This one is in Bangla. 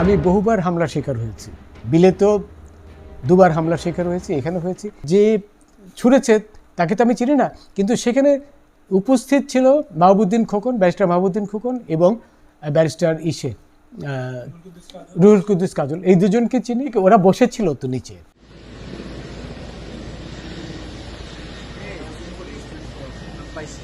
আমি বহুবার হামলার শিকার হয়েছি। বিলেতেও দুবার হামলার শিকার হয়েছি, এখানে হয়েছি। যে ছুঁড়েছে, তাকে তো আমি চিনি না। কিন্তু সেখানে উপস্থিত ছিল মাহবুদ্দিন খোকন, ব্যারিস্টার মাহবুদ্দিন খোকন এবং ব্যারিস্টার ইসে রুহুল কুদ্দুস কাজল। এই দুজনকে চিনি, ওরা বসেছিল তো নিচে। পাইছি।